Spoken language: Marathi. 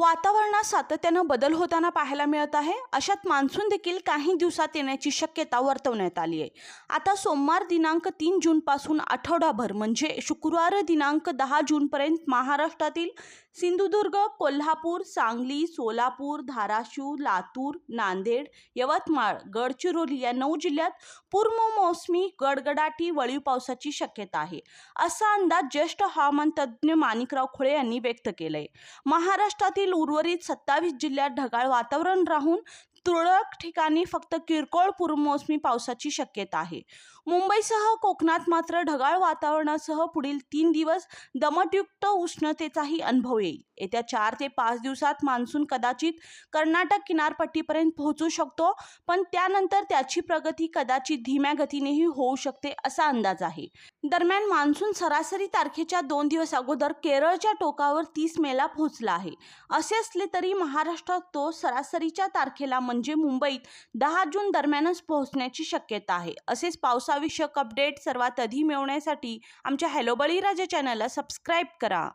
वातावरणात सातत्यानं बदल होताना पाहायला मिळत आहे. अशात मान्सून देखील काही दिवसात येण्याची शक्यता वर्तवण्यात आली आहे. आता सोमवार दिनांक तीन जूनपासून आठवडाभर म्हणजे शुक्रवार दिनांक दहा जूनपर्यंत महाराष्ट्रातील सिंधुदुर्ग कोल्हापूर सांगली सोलापूर धाराशिव लातूर नांदेड यवतमाळ गडचिरोली या नऊ जिल्ह्यात पूर्वमौसमी गडगडाटी वळीव पावसाची शक्यता आहे. असा अंदाज ज्येष्ठ हवामान तज्ज्ञ माणिकराव खुळे यांनी व्यक्त केलाय. महाराष्ट्रातील उर्वरित सत्तावीस जिल्ह्यात ढगाळ वातावरण राहून तुरळक ठिकाणी फक्त किरकोळ पूर्वमोसमी पावसाची शक्यता आहे. मुंबईसह कोकणात मात्र ढगाळ वातावरणासह पुढील तीन दिवस दमटयुक्त उष्णतेचाही अनुभव येईल. येत्या चार ते पाच दिवसात मान्सून कदाचित कर्नाटक किनारपट्टीपर्यंत पोहोचू शकतो पण त्यानंतर त्याची प्रगती कदाचित धीम्या गतीनेही होऊ शकते असा अंदाज आहे. दरम्यान मान्सून सरासरी तारखेच्या दोन दिवस अगोदर केरळच्या टोकावर तीस मेला पोहोचला आहे. असे असले तरी महाराष्ट्रात तो सरासरीच्या तारखेला म्हणजे मुंबईत दहा जून दरम्यानच पोहोचण्याची शक्यता आहे. असेच पावसाविषयक अपडेट सर्वात आधी मिळवण्यासाठी आमच्या हॅलो बळीराजा चॅनलला सबस्क्राईब करा.